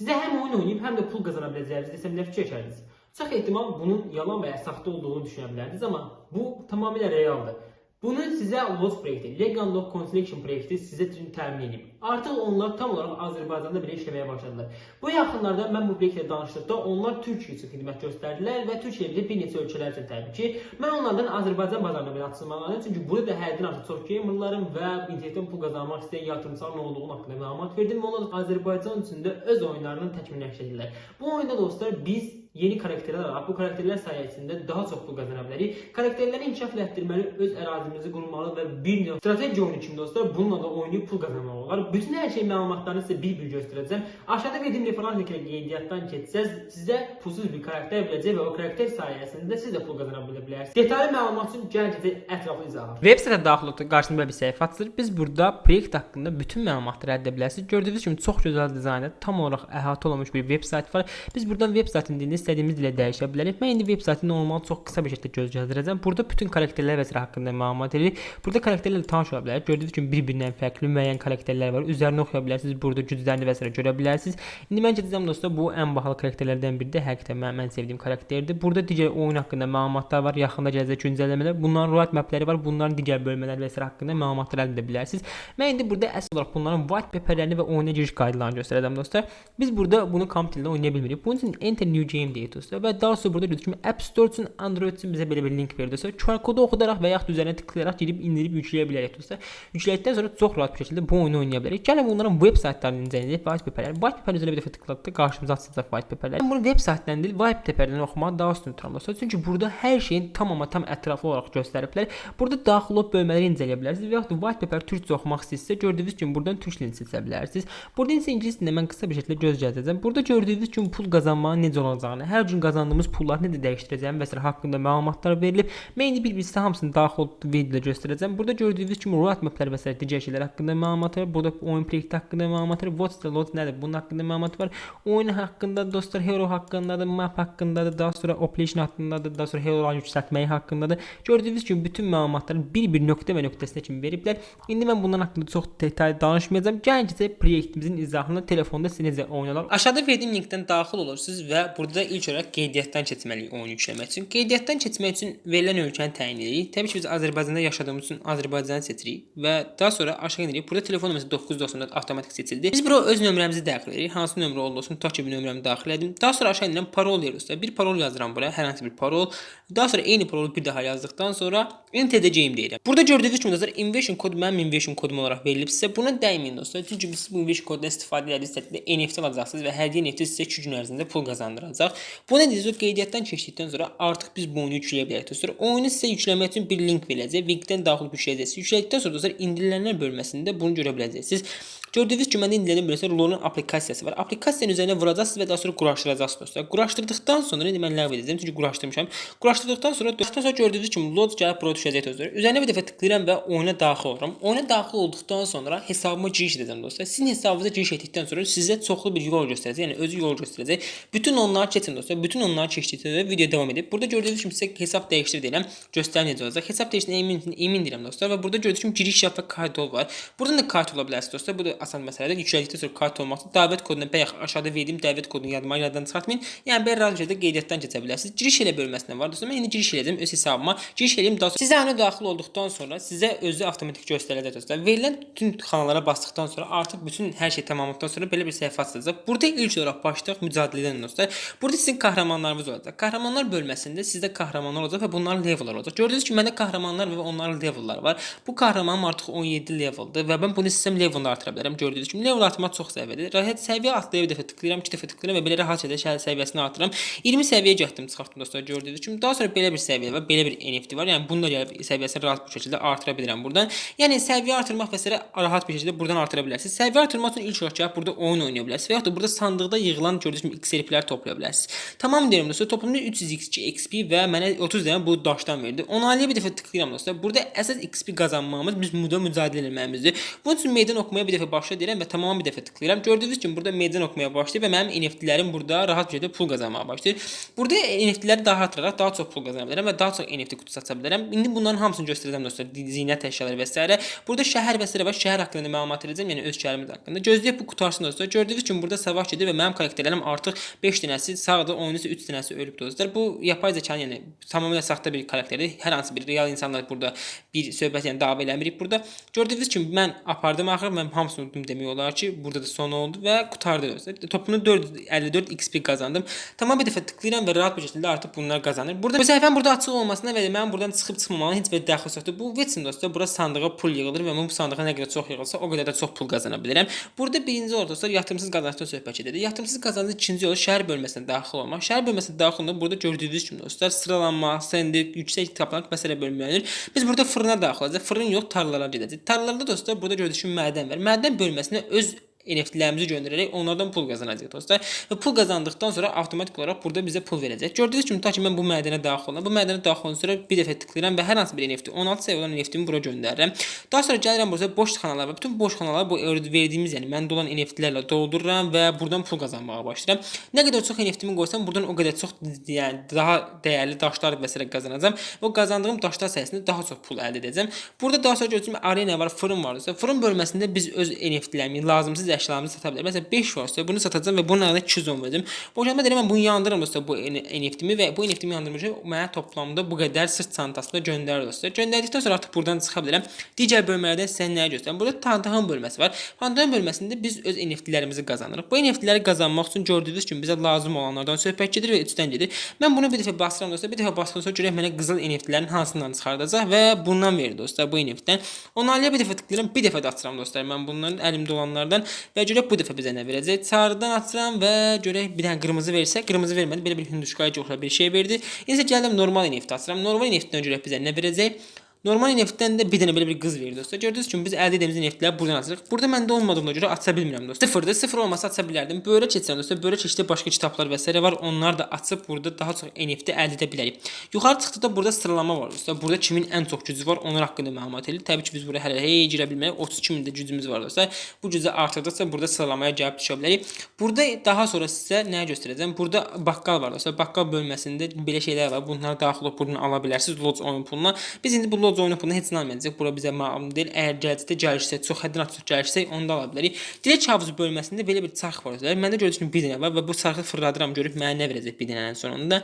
Sizə həm oyun oynayıb, həm də pul qazana biləcəyinizi desəm nə fikir keçərdiniz? Çox ehtimal bunun yalan və ya saxta olduğunu düşünə bilərdiniz, amma bu tamamilə realdır. Bunu sizə Lost proyekti, Legal Law Construction proyekti sizə təmin edib. Artıq onlar tam olaraq Azərbaycanda belə işləməyə başladılar. Bu yaxınlarda mən proyektlə danışdıqda onlar Türkiyə üçün xidmət göstərdilər və Türkiyə bir neçə ölkələr üçün təbii ki, mən onlardan Azərbaycan bazarına belə açılmalarını, çünki burada həddən artıq çox gamerların və internetdən pul qazanmaq istəyən yatırımçıların olduğunu haqqında məlumat verdim onlar Azərbaycan üçün də öz oyunlarını təkmilləşdirdilər. Bu oyunda dostlar biz yeni karakterler alaq. Bu karakterler sayesinde daha çox pul qazana bilərik. Karakterləri inkişaf etdirməli, öz ərazimizi qurmalı və bir strateji oyunu kimi dostlar bununla da oynayıb pul qazanmaq olar. Bütün hər şey məlumatlarını sizə bir-bir göstərəcəm. Aşağıda verdiğim referans linklə qeydiyyatdan keçsəz, sizə pulsuz bir karakter verəcək və o karakter sayəsində siz də pul qazana bilə bilərsiniz. Detallı məlumat üçün gəlin gedək ətraflı izahat. Web sitə daxil olduq, qarşınızda bir səhifə açılır. Biz burada proyekt haqqında bütün məlumatları əldə edə bilərsiniz. Gördüyünüz kimi çox gözəl dizaynda tam olaraq əhatə olunmuş bir web sayt var. Biz buradan web saytın dilini istədiyimiz dilə dəyişə bilərik. Mən indi web saytını normal çox qısa bir şəkildə göz gəzdirəcəm. Burada bütün karakterlər və s. haqqında məlumat veririk. Burada karakterlərlə tanış ola bilərsiniz. Gördüyünüz kimi bir-birindən fərqli müəyyən karakterlər var. Üzərini oxuya bilərsiniz. Burada güclərini və s. görə bilərsiniz. İndi mən gedəcəm dostlar, bu ən bahalı karakterlərdən biridir. Həqiqətən mən, mən sevdiyim karakterdir. Burada digər oyun haqqında məlumatlar var. Yaxında gələcək güncəlləmələr. Bunların road mapləri var. Bunların digər bölmələri və s. haqqında məlumatlar əldə edə bilərsiniz. Mən indi burada əsas olaraq bunların white paperlərini və oyuna giriş qaydalarını göstərəcəm dostlar. Biz burada bunu kompüterdə oynaya bilmirik. Bunun üçün enter new game deyək dostlar və daha sonra burada gördüyünüz kimi App Store üçün Android üçün bizə belə bir link verir dostlar. QR kodu oxudaraq və yaxud üzərinə tıklayaraq girib indirib yükləyə bilərik dostlar. Yüklədikdən sonra çox rahat bir şəkildə bu oyunu oynaya bilərik. Gəlin bunların web saytlarını incələyək. White paperlər. White paper üzərinə bir dəfə tıkladıqda qarşımıza açılacaq white paperlər. Bunu web saytlarından deyil, white paperdən oxumağı daha üstün tuturam dostlar. Çünki burada hər şeyin tam amma tam ətraflı olaraq göstəriblər. Burada daxil olub bölmələri incələyə bilərsiniz və yaxud da white paper türkcə oxumaq istəyirsə, gördüyünüz kimi buradan türk dilini seçə bilərsiniz. Burada isə ingilis dilində mən qısa bir şəkildə göz gəzdirəcəm. Burada gördüyünüz kimi pul qazanmanın necə olacağını, hər gün qazandığımız pulları necə dəyişdirəcəyimi və s. haqqında məlumatlar verilib. Mən indi bir-bir sizə hamısını daxil olub videoda göstərəcəm. Burada gördüyünüz kimi road maplər və s. digər şeylər haqqında məlumat var. Burada oyun proyekti haqqında məlumat var. What's the load nədir? Bunun haqqında məlumat var. Oyun haqqında, dostlar, hero haqqındadır, map haqqındadır, daha sonra operation haqqındadır, daha sonra heroları yüksəltməyi haqqındadır. Gördüyünüz kimi bütün məlumatları bir-bir nöqtə və nöqtəsinə kimi veriblər. İndi mən bundan haqqında çox detallı danışmayacağam. Gəlin keçək proyektimizin izahını telefonda sizə necə oynanır. Aşağıda verdiğim linkdən daxil olursunuz və burada ilk olaraq qeydiyyatdan keçməliyik oyunu yükləmək üçün. Qeydiyyatdan keçmək üçün verilən ölkəni təyin edirik. Təbii ki, biz Azərbaycanda yaşadığımız üçün Azərbaycanı seçirik və daha sonra aşağı enirik. Burada telefon nömrəsi 994 avtomatik seçildi. Biz bura öz nömrəmizi daxil edirik. Hansı nömrə olsun, tutaq ki, bir nömrəmi daxil edim. Daha sonra aşağı enirəm, parol yazırıq. Bir parol yazıram buraya, hər hansı bir parol. Daha sonra eyni parolu bir daha yazdıqdan sonra enter edəcəyim deyirəm. Burada gördüyünüz kimi dostlar, inversion kod mənim inversion kodum olaraq verilib sizə. Buna dəyməyin dostlar. Çünki biz bu inversion koddan istifadə edəcəksiniz, NFT alacaqsınız və hədiyyə NFT sizə 2 gün ərzində pul qazandıracaq. Bu nə deyir? Qeydiyyatdan keçdikdən sonra artıq biz bu oyunu yükləyə bilərik dostlar. Oyunu sizə yükləmək üçün bir link verəcək. Linkdən daxil yükləyəcəksiniz. Yüklədikdən sonra dostlar indirilənlər bölməsində bunu görə biləcəksiniz. is Gördüyünüz kimi məndə indilənən bölməsində Rolun applikasiyası var. Applikasiyanın üzərinə vuracaqsınız və daha sonra quraşdıracaqsınız dostlar. Quraşdırdıqdan sonra indi mən ləğv edəcəm çünki quraşdırmışam. Quraşdırdıqdan sonra dostlar sonra gördüyünüz kimi load gəlib bura düşəcək dostlar. Üzərinə bir dəfə tıklayıram və oyuna daxil oluram. Oyuna daxil olduqdan sonra hesabıma giriş edəcəm dostlar. Sizin hesabınıza giriş etdikdən sonra sizə çoxlu bir yol göstərəcək. Yəni özü yol göstərəcək. Bütün onları keçin dostlar. Bütün onları keçdikdən sonra video davam edib. Burada gördüyünüz kimi sizə hesab dəyişdir deyirəm. Göstərim necə olacaq. Hesab dəyişdirə emin emin deyirəm dostlar və burada gördüyünüz kimi giriş yap və kart ol var. Buradan da kart ola dostlar. Bu asan məsələdir. Yüklədikdən sonra kart olmaqdır. Dəvət kodunu bayaq aşağıda verdiyim dəvət kodunu yadıma yaddan çıxartmayın. Yəni belə rahat şəkildə qeydiyyatdan keçə bilərsiniz. Giriş elə bölməsinə var dostlar. Mən indi giriş edəcəm öz hesabıma. Giriş edeyim daha sonra sizə ona daxil olduqdan sonra sizə özü avtomatik göstərəcək dostlar. Verilən bütün xanalara basdıqdan sonra artıq bütün hər şey tamamladıqdan sonra belə bir səhifə açılacaq. Burada ilk olaraq başlayaq mücadilədən dostlar. Burada sizin qəhrəmanlarınız olacaq. Qəhrəmanlar bölməsində sizdə qəhrəmanlar olacaq və bunların levellər olacaq. Gördüyünüz kimi məndə qəhrəmanlar və onların levellər var. Bu qəhrəmanım artıq 17 leveldir və mən bunu istəsəm levelini artıra bilərəm. Gördüyünüz kimi level artırmaq çox səviyyəlidir. Rahat səviyyə atlaya bir dəfə tıklayıram, iki dəfə tıklayıram və belə rahat şəkildə şəhər səviyyəsini artırıram. 20 səviyyəyə getdim, çıxartdım dostlar gördüyünüz kimi. Daha sonra belə bir səviyyə var, belə bir NFT var. Yəni bununla gəlib səviyyəsini rahat bir şəkildə artıra bilirəm buradan. Yəni səviyyə artırmaq və s. rahat bir şəkildə buradan artıra bilərsiniz. Səviyyə artırmaq üçün ilk olaraq gəlib burada oyun oynaya bilərsiniz və yaxud da burada sandıqda yığılan gördüyünüz kimi XRP-ləri toplaya bilərsiniz. Tamam deyirəm dostlar, toplamda 300 XP və mənə 30 dənə bu daşdan verdi. Onaylıya bir dəfə tıklayıram dostlar. Burada əsas XP qazanmağımız biz muda mücadilə etməyimizdir. Bunun üçün meydan oxumaya bir dəfə başla deyirəm və tamam bir dəfə tıklayıram. Gördüyünüz kimi burada meydan oxumaya başlayır və mənim NFT'lərim burada rahat bir şəkildə pul qazanmağa başlayır. Burada NFT'ləri daha artıraraq daha çox pul qazana bilərəm və daha çox NFT qutusu aça bilərəm. İndi bunların hamısını göstərəcəm dostlar. Zinət əşyaları və s. Burada şəhər və s. var. Şəhər haqqında məlumat verəcəm, yəni öz şəhərimiz haqqında. Gözləyib bu qutu açsın dostlar. Gördüyünüz kimi burada savaş gedir və mənim karakterlərim artıq 5 dənəsi sağdır, oyunun isə 3 dənəsi ölüb dostlar. Bu yapay zəkanın yəni tamamilə saxta bir karakterdir. Hər hansı bir real insanlar burada bir söhbət yəni dava eləmirik burada. Gördüyünüz kimi mən apardım axır mən hamısını unutdum demək olar ki, burada da son oldu və qutardı dostlar. Toplamda 454 XP qazandım. Tamam bir dəfə tıklayıram və rahat bir şəkildə artıq bunlar qazanır. Burada bu səhifənin burada açıq olmasına və mənim buradan çıxıb çıxmamağına heç bir dəxli yoxdur. Bu Wetsin dostlar, bura sandığa pul yığılır və mən bu sandığa nə qədər çox yığılsa, o qədər də çox pul qazana bilərəm. Burada birinci olaraq dostlar yatırımsız qazancdan söhbət gedir. Yatırımsız qazancın ikinci yolu şəhər bölməsinə daxil olmaq. Şəhər bölməsinə daxil olanda burada gördüyünüz kimi dostlar sıralanma, sendik, yüksək taplanaq məsələ bölmələnir. Biz burada fırına daxil olacağıq. Fırın yox, tarlalara gedəcək. Tarlalarda dostlar burada gördüyünüz kimi mədən var. Mədən bölmesine öz NFT-lərimizi göndərərək onlardan pul qazanacağıq dostlar. Və pul qazandıqdan sonra avtomatik olaraq burada bizə pul verəcək. Gördüyünüz kimi ta ki mən bu mədənə daxil olam. Bu mədənə daxil olan sonra bir dəfə tıklayıram və hər hansı bir NFT 16 səviyyə olan NFT-mi bura göndərirəm. Daha sonra gəlirəm burada boş xanalar var. Bütün boş xanaları bu verdiyimiz, yəni məndə olan NFT-lərlə doldururam və buradan pul qazanmağa başlayıram. Nə qədər çox NFT-mi qoysam, buradan o qədər çox yəni daha dəyərli daşlar və s. qazanacağam. Və qazandığım daşlar sayəsində daha çox pul əldə edəcəm. Burada daha sonra gördüyünüz kimi arena var, fırın var. Fırın bölməsində biz öz NFT-lərimi, lazımsız əşyalarımızı sata bilərik. Məsələn 5 varsa bunu satacağam və bunun əlavə 210 verəcəm. Boşanma deyirəm mən bunu yandırıram dostlar bu NFT-mi və bu NFT-mi yandırmışam. Mənə toplamda bu qədər sırt çantasında göndərir dostlar. Göndərdikdən sonra artıq buradan çıxa bilərəm. Digər bölmələrdən sizə nəyi göstərirəm? Burada Tantahan bölməsi var. Tantahan bölməsində biz öz NFT-lərimizi qazanırıq. Bu NFT-ləri qazanmaq üçün gördüyünüz kimi bizə lazım olanlardan söhbət gedir və üçdən gedir. Mən bunu bir dəfə basıram dostlar. Bir dəfə basdıqdan sonra görək mənə qızıl NFT-lərin hansından çıxardacaq və bundan verir dostlar bu NFT-dən. Onaylıya bir dəfə tıklayıram, bir dəfə də açıram dostlar. Mən bunların əlimdə olanlardan və görək bu dəfə bizə nə verəcək. Sarıdan açıram və görək bir dənə qırmızı versə, qırmızı vermədi. Belə bir hündüşkaya yoxla bir şey verdi. İndi gəldim normal NFT açıram. Normal NFT-dən görək bizə nə verəcək. Normal NFT-dən də bir dənə belə bir qız verir dostlar. Gördüyünüz kimi biz əldə etdiyimiz NFT-ləri buradan açırıq. Burada məndə olmadığına görə aça bilmirəm dostlar. Sıfırdır. Sıfır olmasa aça bilərdim. Böyrə keçsəm dostlar, böyrə keçdə başqa kitablar və s. var. Onlar da açıb burada daha çox NFT əldə edə bilərik. Yuxarı çıxdıqda burada sıralama var dostlar. Burada kimin ən çox gücü var, onlar haqqında məlumat eləyir. Təbii ki, biz bura hələ hey girə bilmərik. 32 min də gücümüz var dostlar. Bu gücü artırdıqca burada sıralamaya gəlib düşə bilərik. Burada daha sonra sizə nə göstərəcəm? Burada baqqal var dostlar. Baqqal bölməsində belə şeylər var. Bunları daxil olub buradan ala bilərsiniz Lodge oyun puluna. Biz indi bu Lodge oyun puluna heç nə almayacağıq. Bura bizə məlum deyil. Əgər gələcəkdə gəlirsə, çox həddən artıq gəlirsək, onu da ala bilərik. Dilək havuzu bölməsində belə bir çarx var. Məndə kimi bir dənə var və bu çarxı fırladıram görüb mənə nə verəcək bir dənənin sonunda.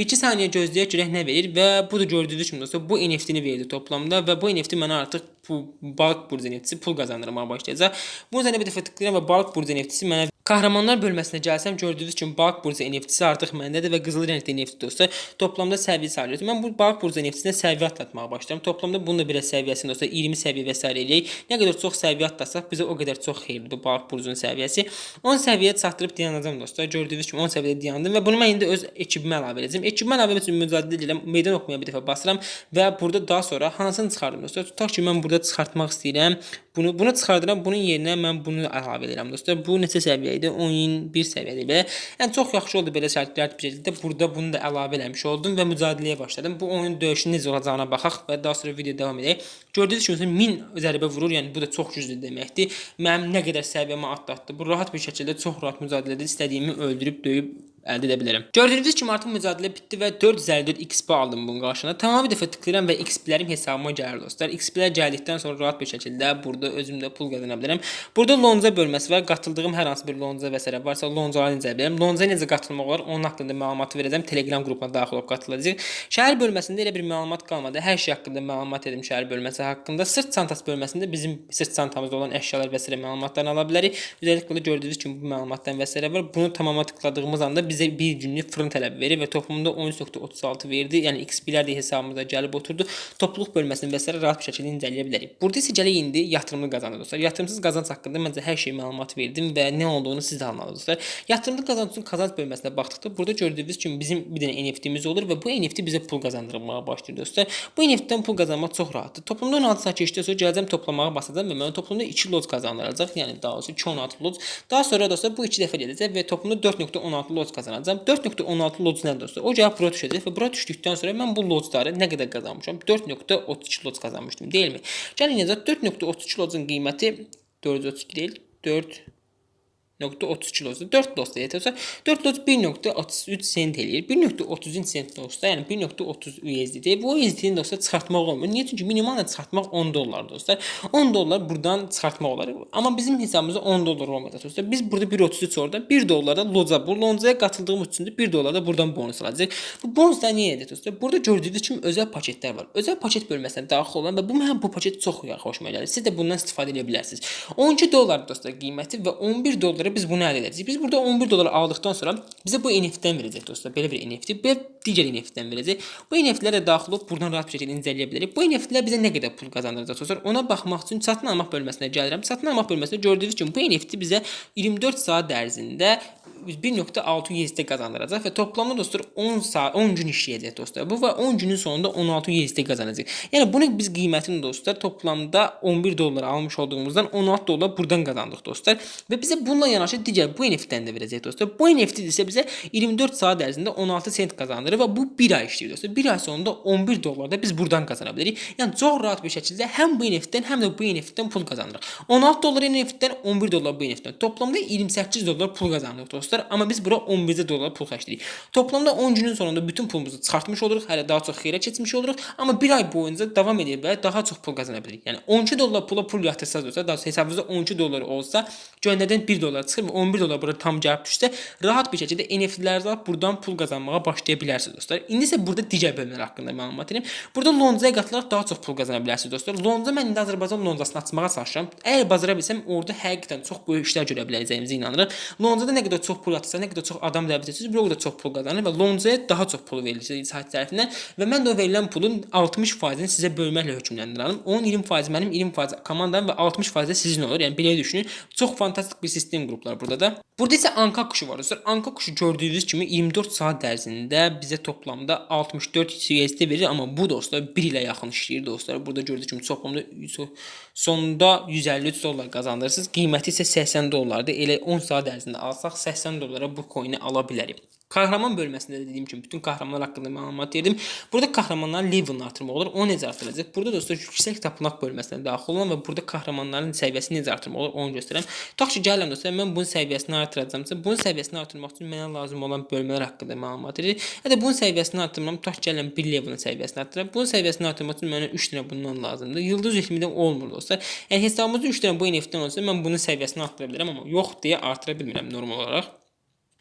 1-2 saniyə gözləyək görək nə verir və bu da gördüyünüz kimi dostlar bu NFT-ni verdi toplamda və bu NFT mənə artıq bu balıq burcu NFT-si pul qazandırmağa başlayacaq. Bunun üzərinə bir dəfə tıklayıram və balıq burcu NFT-si mənə Kahramanlar bölməsinə gəlsəm gördüyünüz kimi balıq burcu NFT-si artıq məndədir və qızıl rəngli NFT dostlar. Toplamda səviyyə sayılır. Mən bu balıq burcu NFT-sinə səviyyə atlatmağa başladım. Toplamda bunun da belə səviyyəsini dostlar 20 səviyyə və s. eləyək. Nə qədər çox səviyyə atlatsaq bizə o qədər çox xeyirlidir balıq burcunun səviyyəsi. 10 səviyyəyə çatdırıb dayanacağam dostlar. Gördüyünüz kimi 10 səviyyədə dayandım və bunu mən indi öz ekibimə əlavə edəcəm. Ekibimə əlavə üçün mücadilə edirəm. Meydan oxumaya bir dəfə basıram və burada daha sonra hansını çıxardım dostlar? Tutaq ki, mən burada çıxartmaq istəyirəm. Bunu bunu çıxardıram. Bunun yerinə mən bunu əlavə edirəm dostlar. Bu neçə səviyyə idi? 11 səviyyədə belə. Yəni çox yaxşı oldu belə şərtlər bir şəkildə burada bunu da əlavə eləmiş oldum və mücadiləyə başladım. Bu oyun döyüşü necə olacağına baxaq və daha sonra video davam edək. Gördüyünüz kimi 1000 zərbə vurur. Yəni bu da çox güclü deməkdir. Mənim nə qədər səviyyəmə atlatdı. Bu rahat bir şəkildə çox rahat mücadilədə istədiyimi öldürüb döyüb əldə edə bilərəm. Gördüyünüz kimi artıq mücadilə bitdi və 454 XP aldım bunun qarşılığında. Tamam bir dəfə tıklayıram və XP-lərim hesabıma gəlir dostlar. XP-lər gəldikdən sonra rahat bir şəkildə burada özüm də pul qazana bilərəm. Burada lonca bölməsi var. Qatıldığım hər hansı bir lonca və s. varsa loncaları necə bilərəm. Loncaya necə qatılmaq olar? Onun haqqında məlumat verəcəm. Telegram qrupuna daxil olub qatılacağıq. Şəhər bölməsində elə bir məlumat qalmadı. Hər şey haqqında məlumat edim şəhər bölməsi haqqında. Sırt çantası bölməsində bizim sırt çantamızda olan əşyalar və s. məlumatlarını ala bilərik. Üzərliklə gördüyünüz kimi bu məlumatdan və s. var. Bunu tamama tıkladığımız anda bizə bir günlük fırın tələbi verir və toplamda 13.36 verdi. Yəni XP-lər də hesabımıza gəlib oturdu. Topluluq bölməsini və s. rahat bir şəkildə incələyə bilərik. Burada isə gələk indi yatırımlı qazanc dostlar. Yatırımsız qazanc haqqında məncə hər şey məlumat verdim və nə olduğunu siz də anladınız dostlar. Yatırımlı qazanc üçün qazanc bölməsinə baxdıqda burada gördüyünüz kimi bizim bir dənə NFT-miz olur və bu NFT bizə pul qazandırmağa başlayır dostlar. Bu NFT-dən pul qazanmaq çox rahatdır. Toplamda 16 saat keçdikdən sonra gələcəm toplamağa basacağam və mənə toplamda 2 loz qazandıracaq. Yəni daha doğrusu 216 loz. Daha sonra dostlar bu 2 dəfə gedəcək və toplamda 4.16 loz qazanacağam. 4.16 loc nədir dostlar? O cavab bura düşəcək və bura düşdükdən sonra mən bu locları nə qədər qazanmışam? 4.32 loc qazanmışdım, deyilmi? Gəlin necə 4.32 locun qiyməti 432 deyil. 4 .30 kilosu 4 dosta yetirsə 4 lot 1.33 sent eləyir. 1.33 sent dosta, yəni 1.30 USD-dir. Bu USD-ni dosta çıxartmaq olmur. Niyə? Çünki minimal çıxartmaq 10 dollar dostlar. 10 dollar buradan çıxartmaq olar. Amma bizim hesabımızda 10 dollar olmayacaq dostlar. Biz burada 1.33 orada 1 dollar da loca. Bu loncaya qatıldığım üçün də 1 dollar da buradan bonus alacaq. Bu bonus da niyə dostlar? Burada gördüyünüz kimi özəl paketlər var. Özəl paket bölməsinə daxil olan və bu mənim bu paket çox xoşuma gəlir. Siz də bundan istifadə edə bilərsiniz. 12 dollar dostlar qiyməti və 11 dollara biz bunu əldə edəcəyik. Biz burada 11 dollar aldıqdan sonra bizə bu NFT-dən dostlar. Belə bir NFT, bir digər NFT-dən. Bu NFT-lərə daxil olub buradan rahat bir şəkildə incələyə. Bu NFT-lər bizə nə qədər pul qazandıracaq dostlar? Ona baxmaq üçün satın almaq bölməsinə gəlirəm. Satın almaq bölməsində gördüyünüz kimi bu NFT bizə 24 saat ərzində 1.6 USD qazandıracaq və toplamda dostlar 10 saat 10 gün işləyəcək dostlar. Bu və 10 günün sonunda 16 USD qazanacaq. Yəni bunu biz qiymətini dostlar toplamda 11 dollar almış olduğumuzdan 16 dollar buradan qazandıq dostlar. Və bizə bununla yanaşı digər bu NFT-dən də verəcək dostlar. Bu NFT isə bizə 24 saat ərzində 16 sent qazandırır və bu 1 ay işləyir dostlar. 1 ay sonunda 11 dollar da biz buradan qazana bilərik. Yəni çox rahat bir şəkildə həm bu NFT-dən, həm də bu NFT-dən pul qazanırıq. 16 dollar NFT-dən 11 dollar bu NFT-dən. Toplamda 28 dollar pul qazanırıq dostlar. Amma biz bura 11 dollar pul xərcləyirik. Toplamda 10 günün sonunda bütün pulumuzu çıxartmış oluruq, hələ daha çox xeyrə keçmiş oluruq. Amma 1 ay boyunca davam edə bilər, daha çox pul qazana bilirik. Yəni 12 dollar pula pul yatırsaz olsa, daha hesabınızda 12 dollar olsa, göndərdən 1 dollar çıxır və 11 dollar bura tam gəlib düşsə, rahat bir şəkildə NFT-lərdə alıb buradan pul qazanmağa başlaya bilərsiniz dostlar. İndi isə burada digər bölmələr haqqında məlumat verim. Burada lonzaya qatılaraq daha çox pul qazana bilərsiniz dostlar. Lonza mən indi Azərbaycan lonzasını açmağa çalışıram. Əgər bazara bilsəm, orada həqiqətən çox böyük işlər görə biləcəyimizə inanıram. Lonzada nə qədər çox pul yatırsa, nə qədər çox adam dəvət etsiniz, bu qədər çox pul qazanır və lonzaya daha çox pul verilir sayt tərəfindən və mən də o verilən pulun 60%-ni sizə bölməklə hökmləndirirəm. Onun 20% mənim, 20% komandam və 60% də sizin olur. Yəni belə düşünün. Çox fantastik bir sistem qruplar burada da. Burada isə Anka quşu var dostlar. Anka quşu gördüyünüz kimi 24 saat ərzində bizə toplamda 64 USD verir, amma bu dostlar 1 ilə yaxın işləyir dostlar. Burada gördüyünüz kimi toplamda sonda 153 dollar qazandırırsınız. Qiyməti isə 80 dollardır. Elə 10 saat ərzində alsaq 80 dollara bu coin-i ala bilərik. Kahraman bölməsində də dediyim kimi bütün kahramanlar haqqında məlumat verdim. Burada kahramanların levelini artırmaq olur. O necə artırılacaq? Burada dostlar yüksək tapınaq bölməsinə daxil olun və burada kahramanların səviyyəsini necə artırmaq olur onu göstərirəm. Tutaq ki, gəlirəm dostlar, mən bunun səviyyəsini artıracağamsa, bunun səviyyəsini artırmaq üçün mənə lazım olan bölmələr haqqında məlumat verir. Ya da bunun səviyyəsini artırmam, tutaq ki, gəlirəm bir levelin səviyyəsini artırıram. Bunun səviyyəsini artırmaq üçün mənə 3 dənə bundan lazımdır. Yıldız ritmidən olmur dostlar. Yəni hesabımızda 3 dənə bu NFT-dən olsa mən bunun səviyyəsini artıra bilərəm, amma yox deyə artıra bilmirəm normal olaraq.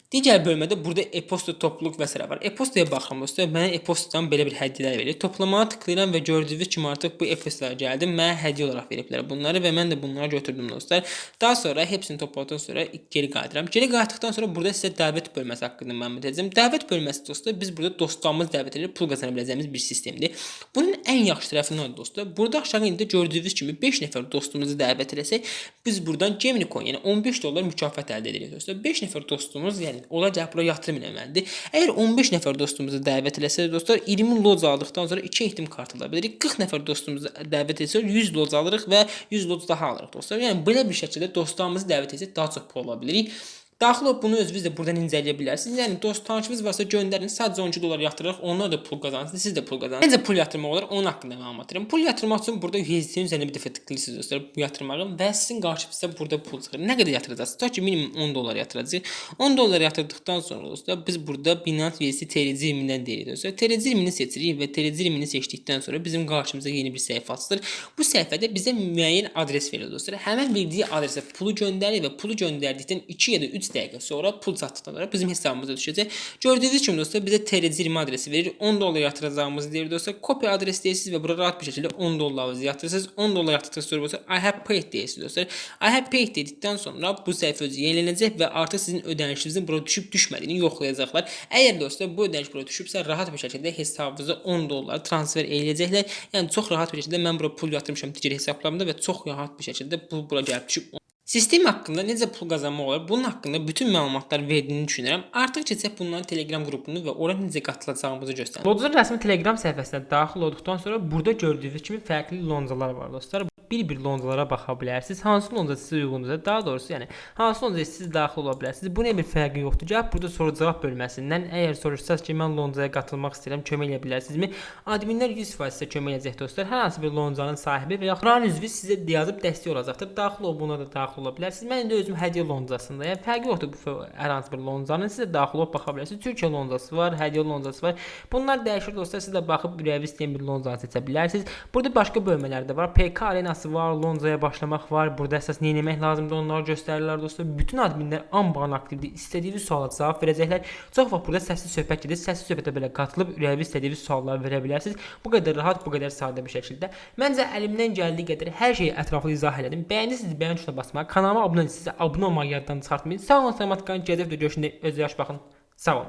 Digər bölmədə burada e-posta topluluq və s. var. E-postaya baxıram dostlar. Mənə e-postadan belə bir hədiyyələr verir. Toplamağa tıklayıram və gördüyünüz kimi artıq bu e-postalar gəldi. Mənə hədiyyə olaraq veriblər bunları və mən də bunları götürdüm dostlar. Daha sonra hepsini topladıqdan sonra geri qayıdıram. Geri qayıtdıqdan sonra burada sizə dəvət bölməsi haqqında məlumat verəcəm. Dəvət bölməsi dostlar biz burada dostlarımız dəvət edib pul qazana biləcəyimiz bir sistemdir. Bunun ən yaxşı tərəfi nədir dostlar? Burada aşağı indi gördüyünüz kimi 5 nəfər dostumuzu dəvət etsək, biz buradan Gemini coin, yəni 15 dollar mükafat əldə edirik dostlar. 5 nəfər dostumuz, yəni olacaq bura yatırım eləməlidir. Əgər 15 nəfər dostumuzu dəvət eləsəz dostlar 20 loc aldıqdan sonra 2 ehtim kart ala bilərik. 40 nəfər dostumuzu dəvət etsək 100 loc alırıq və 100 loc daha alırıq dostlar. Yəni belə bir şəkildə dostlarımızı dəvət etsək daha çox pul ala bilərik. Daxil olub bunu özünüz də buradan incələyə bilərsiniz. Yəni dost tanışınız varsa göndərin. Sadəcə 12 dollar yatırırıq. Onlar da pul qazansın, siz də pul qazanın. Necə pul yatırmaq olar? Onun haqqında məlumat verirəm. Pul yatırmaq üçün burada USD-nin üzərinə bir dəfə tıklayırsınız dostlar. Yatırmağın və sizin qarşınızda burada pul çıxır. Nə qədər yatıracaqsınız? Tutaq ki, minimum 10 dollar yatıracağıq. 10 dollar yatırdıqdan sonra dostlar biz burada Binance USD TRC-mindən deyirik dostlar. TRC-mini seçirik və TRC-mini seçdikdən sonra bizim qarşımıza yeni bir səhifə açılır. Bu səhifədə bizə müəyyən adres verir dostlar. Həmin verdiyi adresə pulu göndərir və pulu göndərdikdən 2 ya da 3 dəqiqə sonra pul çatdıqdan sonra bizim hesabımıza düşəcək. Gördüyünüz kimi dostlar bizə TRC20 adresi verir. 10 dollar yatıracağımızı deyir dostlar. Kopya adresi deyirsiniz və bura rahat bir şəkildə 10 dollarınızı yatırırsınız. 10 dollar yatırdıqdan sonra dostlar I have paid deyirsiniz dostlar. I have paid dedikdən sonra bu səhifə özü yenilənəcək və artıq sizin ödənişinizin bura düşüb düşmədiyini yoxlayacaqlar. Əgər dostlar bu ödəniş bura düşübsə rahat bir şəkildə hesabınıza 10 dollar transfer eləyəcəklər. Yəni çox rahat bir şəkildə mən bura pul yatırmışam digər hesablarımda və çox rahat bir şəkildə pul bura gəlib düşüb Sistem haqqında necə pul qazanmaq olar? Bunun haqqında bütün məlumatlar verdiyini düşünürəm. Artıq keçək bunların Telegram qrupunu və ora necə qatılacağımızı göstərim. Loduzun rəsmi Telegram səhifəsinə daxil olduqdan sonra burada gördüyünüz kimi fərqli loncalar var dostlar. Bir-bir loncalara baxa bilərsiniz. Hansı lonca sizə uyğundursa, daha doğrusu, yəni hansı loncaya siz daxil ola bilərsiniz. Bunun bir fərqi yoxdur. Gəlib burada soru-cavab bölməsindən əgər soruşsanız ki, mən loncaya qatılmaq istəyirəm, kömək edə bilərsinizmi? Adminlər 100% sizə kömək edəcək dostlar. Hər hansı bir loncanın sahibi və ya buranın üzvü sizə yazıb dəstək olacaqdır. Daxil ol, buna da daxil ola bilərsiniz. Mən indi özüm hədiyyə loncasındayam. Yəni fərqi yoxdur bu hər hansı bir loncanın sizə daxil olub baxa bilərsiniz. Türkiyə loncası var, hədiyyə loncası var. Bunlar dəyişir dostlar. Siz də baxıb ürəyiniz istəyən bir loncanı seçə bilərsiniz. Burada başqa bölmələr də var. PK arenası var, loncaya başlamaq var. Burada əsas nə etmək lazımdır onları göstərirlər dostlar. Bütün adminlər anbarın aktivdir. İstədiyiniz suala cavab verəcəklər. Çox vaxt burada səsli söhbət gedir. Səsli söhbətə belə qatılıb ürəyiniz istədiyiniz sualları verə bilərsiniz. Bu qədər rahat, bu qədər sadə bir şəkildə. Məncə əlimdən gəldiyi qədər hər şeyi ətraflı izah elədim. Bəyəndisə bəyən tuşuna basmağı, kanalıma abunə olmağı, sizə abunə olmağı yaddan çıxartmayın. Sağ olun, salamat qalın. Gələcək videoda görüşəndə özünüzə yaxşı baxın. Sağ olun.